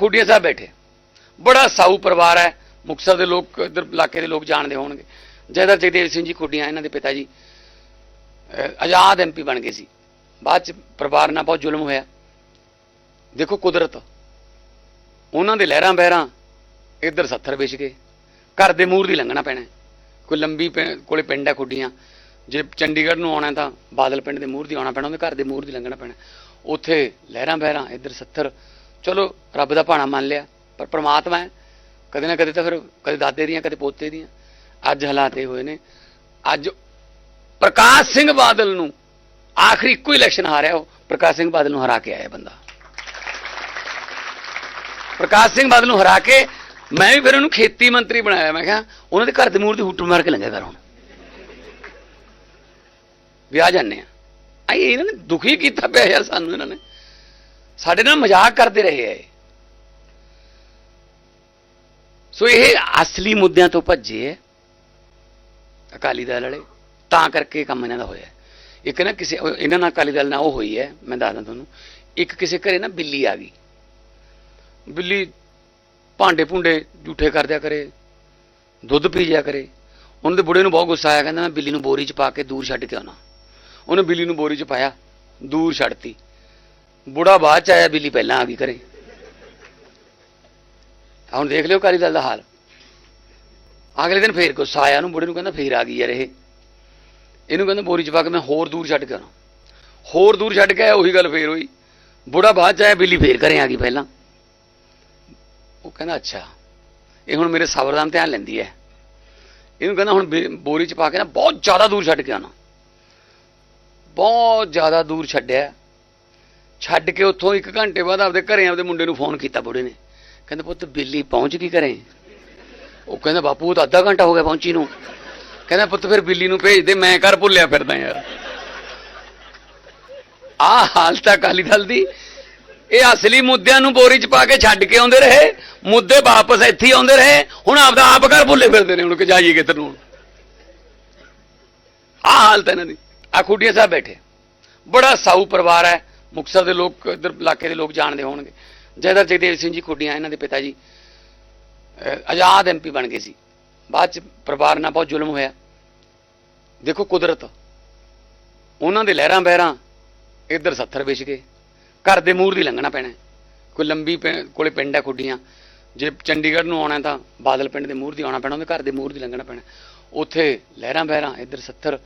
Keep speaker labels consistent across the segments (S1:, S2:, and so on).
S1: ਖੁੱਡੀਆਂ ਸਾਹਿਬ ਬੈਠੇ। ਬੜਾ ਸਾਊ ਪਰਿਵਾਰ ਹੈ। ਮੁਕਤਸਰ ਦੇ ਲੋਕ, ਇਧਰ ਇਲਾਕੇ ਦੇ ਲੋਕ ਜਾਣਦੇ ਹੋਣਗੇ। ਜੈਦਰ ਜਗਦੇਵ ਸਿੰਘ ਜੀ ਖੁੱਡੀਆਂ, ਇਹਨਾਂ ਦੇ ਪਿਤਾ ਜੀ, ਅਹ ਆਜ਼ਾਦ ਐਮਪੀ ਬਣ ਗਏ ਸੀ। ਬਾਅਦ ਚ ਪਰਿਵਾਰ ਨਾਲ ਬਹੁਤ ਜ਼ੁਲਮ ਹੋਇਆ। ਦੇਖੋ ਕੁਦਰਤ। ਉਹਨਾਂ ਦੇ ਲਹਿਰਾਂ ਬਹਿਰਾਂ ਇੱਧਰ 70 ਵੇਚ ਗਏ। ਘਰ ਦੇ ਮੂਹਰ ਦੀ ਲੰਘਣਾ ਪੈਣਾ। ਕੋਈ ਲੰਬੀ ਪਿੰ- ਕੋਲੇ ਪਿੰਡ ਹੈ ਖੁੱਡੀਆਂ। ਜੇ ਚੰਡੀਗੜ੍ਹ ਨੂੰ ਆਉਣਾ ਤਾਂ ਬਾਦਲ ਪਿੰਡ ਦੇ ਮੂਹਰ ਦੀ ਆਉਣਾ ਪੈਣਾ, ਉਹਦੇ ਘਰ ਦੇ ਮੂਹਰ ਦੀ ਲੰਘਣਾ ਪੈਣਾ। ਉੱਥੇ ਲਹਿਰਾਂ ਬਹਿਰਾਂ, ਇੱਧਰ 70 ਚਲੋ, ਰੱਬ ਦਾ ਭਾਣਾ ਮੰਨ ਲਿਆ, ਪਰ ਪ੍ਰਮਾਤਮਾ ਹੈ। ਕਦੇ ਨਾ ਕਦੇ ਤਾਂ ਫਿਰ, ਕਦੇ ਦਾਦੇ ਦੀਆਂ, ਕਦੇ ਪੋਤੇ ਦੀਆਂ। ਅੱਜ ਹਾਲਾਤ ਇਹ ਹੋਏ ਨੇ। ਅੱਜ ਪ੍ਰਕਾਸ਼ ਸਿੰਘ ਬਾਦਲ ਨੂੰ ਆਖਰੀ ਇੱਕੋ ਇਲੈਕਸ਼ਨ ਹਾਰਿਆ ਉਹ। ਪ੍ਰਕਾਸ਼ ਸਿੰਘ ਬਾਦਲ ਨੂੰ ਹਰਾ ਕੇ ਆਇਆ ਬੰਦਾ। ਪ੍ਰਕਾਸ਼ ਸਿੰਘ ਬਾਦਲ ਨੂੰ ਹਰਾ ਕੇ ਮੈਂ ਵੀ ਫਿਰ ਉਹਨੂੰ ਖੇਤੀ ਮੰਤਰੀ ਬਣਾਇਆ। ਮੈਂ ਕਿਹਾ, ਉਹਨਾਂ ਦੇ ਘਰ ਦੇ ਮੂਰ ਦੀ ਹੁੱਟ ਮਾਰ ਕੇ ਲੰਘਿਆ ਕਰ ਹੁਣ। ਵਿਆਹ ਜਾਂਦੇ ਆ। ਆਈ ਇਹਨਾਂ ਨੇ ਦੁਖੀ ਕੀਤਾ ਪਿਆ ਯਾਰ ਸਾਨੂੰ ਇਹਨਾਂ ਨੇ। ਸਾਡੇ ਨਾਲ ਮਜ਼ਾਕ ਕਰਦੇ ਰਹੇ ਐ। ਸੋ ਇਹ ਅਸਲੀ ਮੁੱਦਿਆਂ ਤੋਂ ਭੱਜੇ ਐ, ਅਕਾਲੀ ਦਲ ਵਾਲੇ। ਤਾਂ ਕਰਕੇ ਕੰਮ ਇਹਨਾਂ ਦਾ ਹੋਇਆ ਇੱਕ ਨਾ ਕਿਸੇ ਇਹਨਾਂ ਨਾਲ ਅਕਾਲੀ ਦਲ ਨਾਲ ਉਹ ਹੋਈ ਹੈ ਮੈਂ ਦੱਸਦਾ ਤੁਹਾਨੂੰ। ਇੱਕ ਕਿਸੇ ਘਰੇ ਨਾ ਬਿੱਲੀ ਆ ਗਈ। ਬਿੱਲੀ ਭਾਂਡੇ ਭੁੰਡੇ ਝੂਠੇ ਕਰਦਿਆ ਕਰੇ, ਦੁੱਧ ਪੀ ਜਾ ਕਰੇ। ਉਹਨਾਂ ਦੇ ਬੁੜੇ ਨੂੰ ਬਹੁਤ ਗੁੱਸਾ ਆਇਆ, ਕਹਿੰਦਾ ਮੈਂ ਬਿੱਲੀ ਨੂੰ ਬੋਰੀ 'ਚ ਪਾ ਕੇ ਦੂਰ ਛੱਡ ਕੇ ਆਉਣਾ। ਉਹਨੇ ਬਿੱਲੀ ਨੂੰ ਬੋਰੀ 'ਚ ਪਾਇਆ, ਦੂਰ ਛੱਡਤੀ। ਬੁੜਾ ਬਾਅਦ 'ਚ ਆਇਆ, ਬਿੱਲੀ ਪਹਿਲਾਂ ਆ ਗਈ ਘਰੇ। ਹੁਣ ਦੇਖ ਲਿਓ ਅਕਾਲੀ ਦਲ ਦਾ ਹਾਲ। ਅਗਲੇ ਦਿਨ ਫੇਰ ਗੁੱਸਾ ਆਇਆ ਉਹਨੂੰ, ਬੁੜੇ ਨੂੰ ਕਹਿੰਦਾ ਫੇਰ ਆ ਗਈ ਯਾਰ ਇਹ। ਇਹਨੂੰ ਕਹਿੰਦਾ ਬੋਰੀ 'ਚ ਪਾ ਕੇ ਮੈਂ ਹੋਰ ਦੂਰ ਛੱਡ ਕੇ ਆਉਣਾ। ਹੋਰ ਦੂਰ ਛੱਡ ਕੇ ਆਇਆ, ਉਹੀ ਗੱਲ ਫੇਰ ਹੋਈ। ਬੁੜਾ ਬਾਅਦ 'ਚ ਆਇਆ, ਬਿੱਲੀ ਫੇਰ ਘਰੇ ਆ ਗਈ ਪਹਿਲਾਂ। ਉਹ ਕਹਿੰਦਾ, ਅੱਛਾ, ਇਹ ਹੁਣ ਮੇਰੇ ਸਬਰ ਦਾ ਧਿਆਨ ਲੈਂਦੀ ਹੈ। ਇਹਨੂੰ ਕਹਿੰਦਾ ਹੁਣ ਬੇ- ਬੋਰੀ 'ਚ ਪਾ ਕੇ ਨਾ ਬਹੁਤ ਜ਼ਿਆਦਾ ਦੂਰ ਛੱਡ ਕੇ ਆਉਣਾ। ਬਹੁਤ ਜ਼ਿਆਦਾ ਦੂਰ ਛੱਡਿਆ। ਛੱਡ ਕੇ ਉੱਥੋਂ ਇੱਕ ਘੰਟੇ ਬਾਅਦ ਆਪਦੇ ਘਰੇ ਆਪਦੇ ਮੁੰਡੇ ਨੂੰ ਫੋਨ ਕੀਤਾ ਬੁੜੇ ਨੇ। ਕਹਿੰਦਾ ਪੁੱਤ ਬਿੱਲੀ ਪਹੁੰਚ ਗਈ ਘਰੇ। ਉਹ ਕਹਿੰਦਾ, ਬਾਪੂ, ਉਹ ਤਾਂ ਅੱਧਾ ਘੰਟਾ ਹੋ ਗਿਆ ਪਹੁੰਚੀ ਨੂੰ। ਕਹਿੰਦਾ, ਪੁੱਤ ਫਿਰ ਬਿੱਲੀ ਨੂੰ ਭੇਜ ਦੇ, ਮੈਂ ਘਰ ਭੁੱਲਿਆ ਫਿਰਦਾ ਯਾਰ। ਆਹ ਹਾਲਤ ਤਾਂ ਅਕਾਲੀ ਦਲ ਦੀ। ਇਹ ਅਸਲੀ ਮੁੱਦਿਆਂ ਨੂੰ ਬੋਰੀ 'ਚ ਪਾ ਕੇ ਛੱਡ ਕੇ ਆਉਂਦੇ ਰਹੇ। ਮੁੱਦੇ ਵਾਪਸ ਇੱਥੇ ਆਉਂਦੇ ਰਹੇ। ਹੁਣ ਆਪਦਾ ਆਪ ਘਰ ਭੁੱਲੇ ਫਿਰਦੇ ਨੇ ਹੁਣ ਕਿ ਜਾਈਏ ਕਿੱਧਰ ਨੂੰ ਆਹ ਹਾਲਤ ਇਹਨਾਂ ਦੀ। ਆ ਖੁੱਡੀਆਂ ਸਾਹਿਬ ਬੈਠੇ। ਬੜਾ ਸਾਊ ਪਰਿਵਾਰ ਹੈ। ਮੁਕਤਸਰ ਦੇ ਲੋਕ, ਇਧਰ ਇਲਾਕੇ ਦੇ ਲੋਕ ਜਾਣਦੇ ਹੋਣਗੇ। ਜੈਦਰ ਜਗਦੇਵ ਸਿੰਘ ਜੀ ਖੁੱਡੀਆਂ, ਇਹਨਾਂ ਦੇ ਪਿਤਾ ਜੀ, ਅਹ ਆਜ਼ਾਦ ਐਮਪੀ ਬਣ ਗਏ ਸੀ। ਬਾਅਦ ਚ ਪਰਿਵਾਰ ਨਾਲ ਬਹੁਤ ਜ਼ੁਲਮ ਹੋਇਆ। ਦੇਖੋ ਕੁਦਰਤ, ਉਹਨਾਂ ਦੇ ਲਹਿਰਾਂ ਬਹਿਰਾਂ ਇੱਧਰ 70 ਵੇਚ ਗਏ। ਘਰ ਦੇ ਮੂਹਰ ਦੀ ਲੰਘਣਾ ਪੈਣਾ। ਕੋਈ ਲੰਬੀ ਪਿੰ- ਕੋਲੇ ਪਿੰਡ ਹੈ ਖੁੱਡੀਆਂ। ਜੇ ਚੰਡੀਗੜ੍ਹ ਨੂੰ ਆਉਣਾ ਤਾਂ ਬਾਦਲ ਪਿੰਡ ਦੇ ਮੂਹਰ ਦੀ ਆਉਣਾ ਪੈਣਾ, ਉਹਦੇ ਘਰ ਦੇ ਮੂਹਰ ਦੀ ਲੰਘਣਾ ਪੈਣਾ। ਉੱਥੇ ਲਹਿਰਾਂ ਬਹਿਰਾਂ, ਇੱਧਰ 70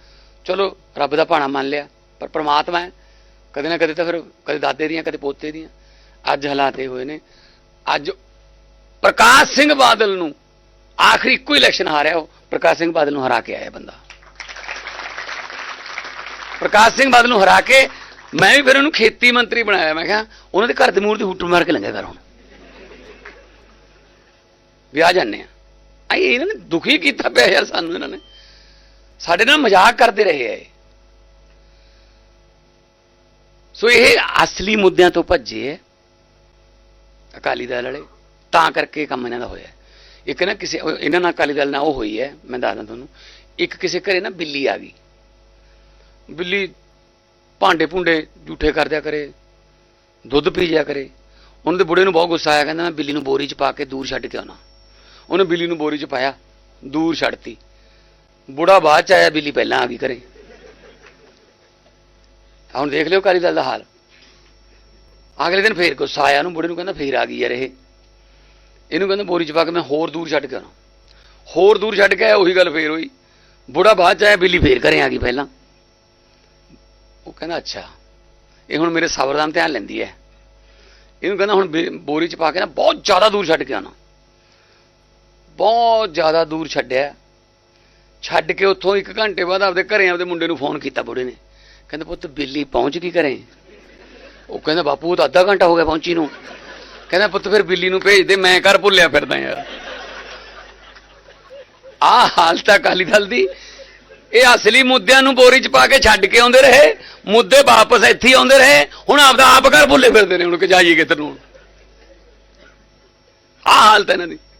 S1: ਚਲੋ, ਰੱਬ ਦਾ ਭਾਣਾ ਮੰਨ ਲਿਆ, ਪਰ ਪ੍ਰਮਾਤਮਾ ਹੈ। ਕਦੇ ਨਾ ਕਦੇ ਤਾਂ ਫਿਰ ਕਦੇ ਦਾਦੇ ਦੀਆਂ, ਕਦੇ ਪੋਤੇ ਦੀਆਂ। ਅੱਜ ਹਾਲਾਤ ਇਹ ਹੋਏ ਨੇ। ਅੱਜ ਪ੍ਰਕਾਸ਼ ਸਿੰਘ ਬਾਦਲ ਨੂੰ ਆਖਰੀ ਇੱਕੋ ਇਲੈਕਸ਼ਨ ਹਾਰਿਆ ਉਹ। ਪ੍ਰਕਾਸ਼ ਸਿੰਘ ਬਾਦਲ ਨੂੰ ਹਰਾ ਕੇ ਆਇਆ ਬੰਦਾ। ਪ੍ਰਕਾਸ਼ ਸਿੰਘ ਬਾਦਲ ਨੂੰ ਹਰਾ ਕੇ ਮੈਂ ਵੀ ਫਿਰ ਉਹਨੂੰ ਖੇਤੀ ਮੰਤਰੀ ਬਣਾਇਆ। ਮੈਂ ਕਿਹਾ, ਉਹਨਾਂ ਦੇ ਘਰ ਦੇ ਮੂਹਰ ਦੀ ਹੁੱਟ ਮਾਰ ਕੇ ਲੰਘਿਆ ਕਰ ਹੁਣ। ਵੀ ਆ ਜਾਂਦੇ ਆ। ਆਈ ਇਹਨਾਂ ਨੇ ਦੁਖੀ ਕੀਤਾ ਪਿਆ ਯਾਰ ਸਾਨੂੰ ਇਹਨਾਂ ਨੇ। ਸਾਡੇ ਨਾਲ ਮਜ਼ਾਕ ਕਰਦੇ ਰਹੇ ਐ ਸੋ ਇਹ ਅਸਲੀ ਮੁੱਦਿਆਂ ਤੋਂ ਭੱਜੇ ਹੈ ਅਕਾਲੀ ਦਲ ਵਾਲੇ, ਤਾਂ ਕਰਕੇ ਕੰਮ ਇਹਨਾਂ ਦਾ ਹੋਇਆ। ਇੱਕ ਨਾ ਕਿਸੇ ਇਹਨਾਂ ਨਾਲ ਅਕਾਲੀ ਦਲ ਨਾਲ ਉਹ ਹੋਈ ਹੈ ਮੈਂ ਦੱਸਦਾ ਤੁਹਾਨੂੰ। ਇੱਕ ਕਿਸੇ ਘਰੇ ਨਾ ਬਿੱਲੀ ਆ ਗਈ। ਬਿੱਲੀ ਭਾਂਡੇ ਭੁੰਡੇ ਝੂਠੇ ਕਰਦਿਆ ਕਰੇ, ਦੁੱਧ ਪੀ ਜਾ ਕਰੇ। ਉਹਨਾਂ ਦੇ ਬੁੜੇ ਨੂੰ ਬਹੁਤ ਗੁੱਸਾ ਆਇਆ, ਕਹਿੰਦਾ ਮੈਂ ਬਿੱਲੀ ਨੂੰ ਬੋਰੀ 'ਚ ਪਾ ਕੇ ਦੂਰ ਛੱਡ ਕੇ ਆਉਣਾ। ਉਹਨੇ ਬਿੱਲੀ ਨੂੰ ਬੋਰੀ 'ਚ ਪਾਇਆ, ਦੂਰ ਛੱਡਤੀ। ਬੁੜਾ ਬਾਅਦ 'ਚ ਆਇਆ, ਬਿੱਲੀ ਪਹਿਲਾਂ ਆ ਗਈ ਘਰੇ। ਹੁਣ ਦੇਖ ਲਿਓ ਅਕਾਲੀ ਦਲ ਦਾ ਹਾਲ। ਅਗਲੇ ਦਿਨ ਫੇਰ ਗੁੱਸਾ ਆਇਆ ਉਹਨੂੰ ਬੁੜੇ ਨੂੰ ਕਹਿੰਦਾ ਫੇਰ ਆ ਗਈ ਯਾਰ ਇਹ। ਇਹਨੂੰ ਕਹਿੰਦਾ ਬੋਰੀ 'ਚ ਪਾ ਕੇ ਮੈਂ ਹੋਰ ਦੂਰ ਛੱਡ ਕੇ ਆਉਣਾ। ਹੋਰ ਦੂਰ ਛੱਡ ਕੇ ਆਇਆ, ਉਹੀ ਗੱਲ ਫੇਰ ਹੋਈ। ਬੁੜਾ ਬਾਅਦ 'ਚ ਆਇਆ, ਬਿੱਲੀ ਫੇਰ ਘਰੇ ਆ ਗਈ ਪਹਿਲਾਂ। ਉਹ ਕਹਿੰਦਾ, ਅੱਛਾ, ਇਹ ਹੁਣ ਮੇਰੇ ਸਬਰ ਦਾ ਧਿਆਨ ਲੈਂਦੀ ਹੈ। ਇਹਨੂੰ ਕਹਿੰਦਾ, ਹੁਣ ਬੇ- ਬੋਰੀ 'ਚ ਪਾ ਕੇ ਨਾ ਬਹੁਤ ਜ਼ਿਆਦਾ ਦੂਰ ਛੱਡ ਕੇ ਆਉਣਾ। ਬਹੁਤ ਜ਼ਿਆਦਾ ਦੂਰ ਛੱਡਿਆ। ਛੱਡ ਕੇ ਉੱਥੋਂ ਇੱਕ ਘੰਟੇ ਬਾਅਦ ਆਪਦੇ ਘਰੇ ਆਪਦੇ ਮੁੰਡੇ ਨੂੰ ਫੋਨ ਕੀਤਾ ਬੁੜੇ ਨੇ। ਕਹਿੰਦਾ ਪੁੱਤ ਬਿੱਲੀ ਪਹੁੰਚ ਗਈ ਘਰੇ ਉਹ ਕਹਿੰਦਾ ਬਾਪੂ ਉਹ ਤਾਂ ਅੱਧਾ ਘੰਟਾ ਹੋ ਗਿਆ ਪਹੁੰਚੀ ਨੂੰ। ਕਹਿੰਦਾ ਪੁੱਤ ਫਿਰ ਬਿੱਲੀ ਨੂੰ ਭੇਜ ਦੇ, ਮੈਂ ਘਰ ਭੁੱਲਿਆ ਫਿਰਦਾ ਯਾਰ। ਆਹ ਹਾਲਤ ਤਾਂ ਅਕਾਲੀ ਦਲ ਦੀ। ਇਹ ਅਸਲੀ ਮੁੱਦਿਆਂ ਨੂੰ ਬੋਰੀ 'ਚ ਪਾ ਕੇ ਛੱਡ ਕੇ ਆਉਂਦੇ ਰਹੇ। ਮੁੱਦੇ ਵਾਪਸ ਇੱਥੇ ਆਉਂਦੇ ਰਹੇ। ਹੁਣ ਆਪਦਾ ਆਪ ਘਰ ਭੁੱਲੇ ਫਿਰਦੇ ਨੇ ਹੁਣ ਕਿ ਜਾਈਏ ਕਿੱਧਰ ਨੂੰ। ਆਹ ਹਾਲਤ ਇਹਨਾਂ ਦੀ।